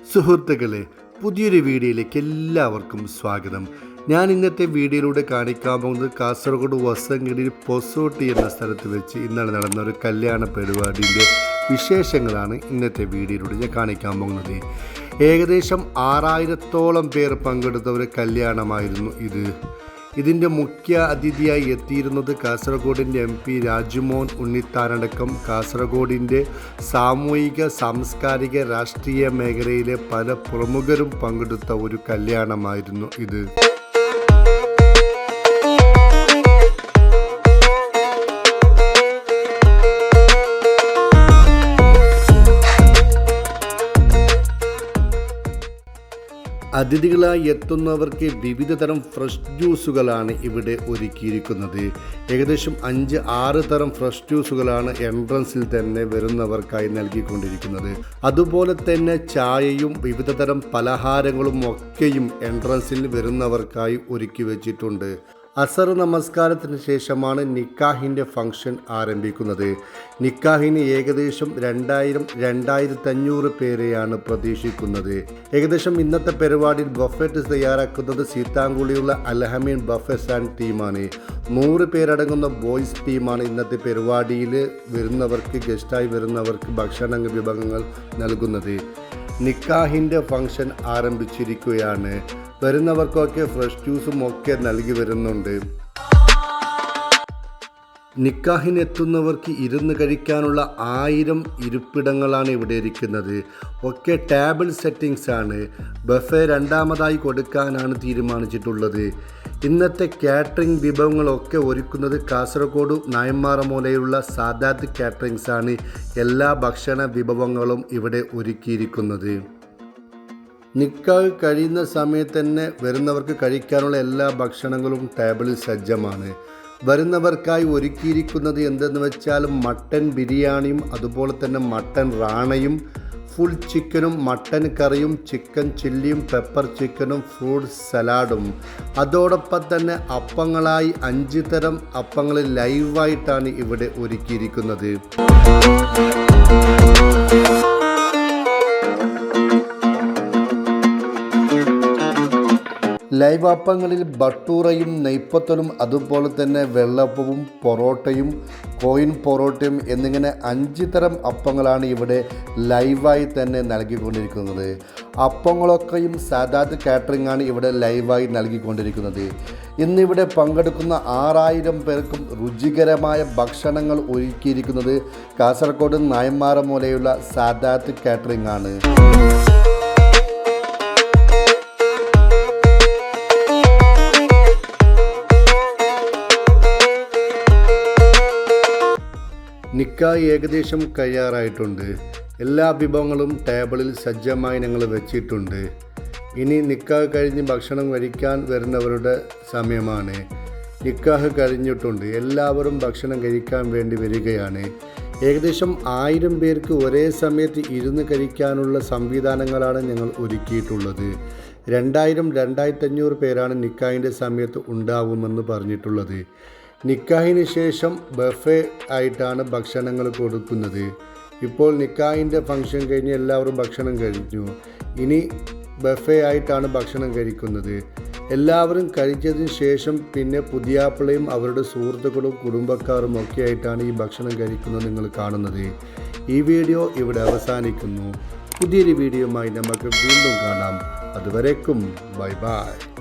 സുഹൃത്തുക്കളെ പുതിയൊരു വീഡിയോയിലേക്ക് എല്ലാവർക്കും സ്വാഗതം. ഞാൻ ഇന്നത്തെ വീഡിയോയിലൂടെ കാണിക്കാൻ പോകുന്നത് കാസർഗോഡ് വസങ്കടിയിൽ പൊസോട്ടി എന്ന സ്ഥലത്ത് വെച്ച് ഇന്നലെ നടന്ന ഒരു കല്യാണ പരിപാടിന്റെ വിശേഷങ്ങളാണ് ഇന്നത്തെ വീഡിയോയിലൂടെ ഞാൻ കാണിക്കാൻ പോകുന്നത്. ഏകദേശം ആറായിരത്തോളം പേർ പങ്കെടുത്ത ഒരു കല്യാണമായിരുന്നു ഇത്. ഇതിന്റെ മുഖ്യ അതിഥിയായി എത്തിയിരുന്നത് കാസർഗോഡിന്റെ എം പി രാജുമോൻ ഉണ്ണിത്താനടക്കം. കാസർഗോഡിന്റെ സാമൂഹിക സാംസ്കാരിക രാഷ്ട്രീയ മേഖലയിലെ പല പ്രമുഖരും പങ്കെടുത്ത ഒരു കല്യാണമായിരുന്നു ഇത്. അതിഥികളായി എത്തുന്നവർക്ക് വിവിധ തരം ഫ്രഷ് ജ്യൂസുകളാണ് ഇവിടെ ഒരുക്കിയിരിക്കുന്നത്. ഏകദേശം അഞ്ച് ആറ് തരം ഫ്രഷ് ജ്യൂസുകളാണ് എൻട്രൻസിൽ തന്നെ വരുന്നവർക്കായി നൽകിക്കൊണ്ടിരിക്കുന്നത്. അതുപോലെ തന്നെ ചായയും വിവിധ തരം പലഹാരങ്ങളും ഒക്കെയും എൻട്രൻസിൽ വരുന്നവർക്കായി ഒരുക്കി വെച്ചിട്ടുണ്ട്. അസർ നമസ്കാരത്തിന് ശേഷമാണ് നിക്കാഹിന്റെ ഫംഗ്ഷൻ ആരംഭിക്കുന്നത്. നിക്കാഹിന് ഏകദേശം രണ്ടായിരം രണ്ടായിരത്തി അഞ്ഞൂറ് പേരെയാണ് പ്രതീക്ഷിക്കുന്നത്. ഏകദേശം ഇന്നത്തെ പരിപാടിയിൽ ബഫറ്റ് തയ്യാറാക്കുന്നത് സീതാങ്കുളിയുള്ള അൽഹമീൻ ബഫസ് ആൻഡ് ടീമാണ്. നൂറ് പേരടങ്ങുന്ന ബോയ്സ് ടീമാണ് ഇന്നത്തെ പരിപാടിയിൽ വരുന്നവർക്ക് ഗസ്റ്റായി വരുന്നവർക്ക് ഭക്ഷണ വിഭവങ്ങൾ നൽകുന്നത്. നിക്കാഹിന്റെ ഫംഗ്ഷൻ ആരംഭിച്ചിരിക്കുകയാണ്. വരുന്നവർക്കൊക്കെ ഫ്രഷ് ജ്യൂസും ഒക്കെ നൽകി വരുന്നുണ്ട്. നിക്കാഹിനെത്തുന്നവർക്ക് ഇരുന്ന് കഴിക്കാനുള്ള ആയിരം ഇരിപ്പിടങ്ങളാണ് ഇവിടെ ഇരിക്കുന്നത്. ഒക്കെ ടേബിൾ സെറ്റിങ്സ് ആണ്. ബഫെ രണ്ടാമതായി കൊടുക്കാനാണ് തീരുമാനിച്ചിട്ടുള്ളത്. ഇന്നത്തെ കാറ്ററിംഗ് വിഭവങ്ങളൊക്കെ ഒരുക്കുന്നത് കാസർഗോഡ് നായന്മാറമൂലയുള്ള സാദാത്ത് കാറ്ററിംഗ്സ് ആണ് എല്ലാ ഭക്ഷണ വിഭവങ്ങളും ഇവിടെ ഒരുക്കിയിരിക്കുന്നത്. നിക്കാഹ് കഴിയുന്ന സമയത്ത് തന്നെ വരുന്നവർക്ക് കഴിക്കാനുള്ള എല്ലാ ഭക്ഷണങ്ങളും ടേബിളിൽ സജ്ജമാണ്. വരുന്നവർക്കായി ഒരുക്കിയിരിക്കുന്നത് എന്തെന്ന് വെച്ചാൽ മട്ടൻ ബിരിയാണിയും അതുപോലെ തന്നെ മട്ടൻ റാണയും ഫുൾ ചിക്കനും മട്ടൻ കറിയും ചിക്കൻ ചില്ലിയും പെപ്പർ ചിക്കനും ഫ്രൂട്ട് സലാഡും അതോടൊപ്പം തന്നെ അപ്പങ്ങളായി അഞ്ച് തരം അപ്പങ്ങൾ ലൈവായിട്ടാണ് ഇവിടെ ഒരുക്കിയിരിക്കുന്നത്. ലൈവ് അപ്പങ്ങളിൽ ബട്ടൂറയും നെയ്പ്പത്തലും അതുപോലെ തന്നെ വെള്ളപ്പവും പൊറോട്ടയും കോയിൻ പൊറോട്ടയും എന്നിങ്ങനെ അഞ്ച് തരം അപ്പങ്ങളാണ് ഇവിടെ ലൈവായി തന്നെ നൽകിക്കൊണ്ടിരിക്കുന്നത്. അപ്പങ്ങളൊക്കെയും സാദാത്ത് കാറ്ററിംഗ് ആണ് ഇവിടെ ലൈവായി നൽകിക്കൊണ്ടിരിക്കുന്നത്. ഇന്നിവിടെ പങ്കെടുക്കുന്ന ആറായിരം പേർക്കും രുചികരമായ ഭക്ഷണങ്ങൾ ഒരുക്കിയിരിക്കുന്നത് കാസർഗോഡ് നായന്മാറ മൂലയുള്ള സാദാത്ത് കാറ്ററിംഗ് ആണ്. നിക്കാഹ് ഏകദേശം കഴിയാറായിട്ടുണ്ട്. എല്ലാ വിഭവങ്ങളും ടേബിളിൽ സജ്ജമായി ഞങ്ങൾ വെച്ചിട്ടുണ്ട്. ഇനി നിക്കാഹ് കഴിഞ്ഞ് ഭക്ഷണം കഴിക്കാൻ വരുന്നവരുടെ സമയമാണ്. നിക്കാഹ് കഴിഞ്ഞിട്ടുണ്ട്. എല്ലാവരും ഭക്ഷണം കഴിക്കാൻ വേണ്ടി വരികയാണ്. ഏകദേശം ആയിരം പേർക്ക് ഒരേ സമയത്ത് ഇരുന്ന് കഴിക്കാനുള്ള സംവിധാനങ്ങളാണ് ഞങ്ങൾ ഒരുക്കിയിട്ടുള്ളത്. രണ്ടായിരം രണ്ടായിരത്തഞ്ഞൂറ് പേരാണ് നിക്കായിന്റെ സമയത്ത് ഉണ്ടാവുമെന്ന് പറഞ്ഞിട്ടുള്ളത്. നിക്കാഹിന് ശേഷം ബഫേ ആയിട്ടാണ് ഭക്ഷണങ്ങൾ കൊടുക്കുന്നത്. ഇപ്പോൾ നിക്കാഹിന്റെ ഫംഗ്ഷൻ കഴിഞ്ഞ് എല്ലാവരും ഭക്ഷണം കഴിച്ചു ഇനി ബഫേ ആയിട്ടാണ് ഭക്ഷണം കഴിക്കുന്നത്. എല്ലാവരും കഴിച്ചതിന് ശേഷം പിന്നെ പുതിയാപ്പിളയും അവരുടെ സുഹൃത്തുക്കളും കുടുംബക്കാരും ഒക്കെ ആയിട്ടാണ് ഈ ഭക്ഷണം കഴിക്കുന്നത് നിങ്ങൾ കാണുന്നത്. ഈ വീഡിയോ ഇവിടെ അവസാനിക്കുന്നു. പുതിയൊരു വീഡിയോയുമായി നമുക്ക് വീണ്ടും കാണാം. അതുവരേക്കും ബൈ ബൈ.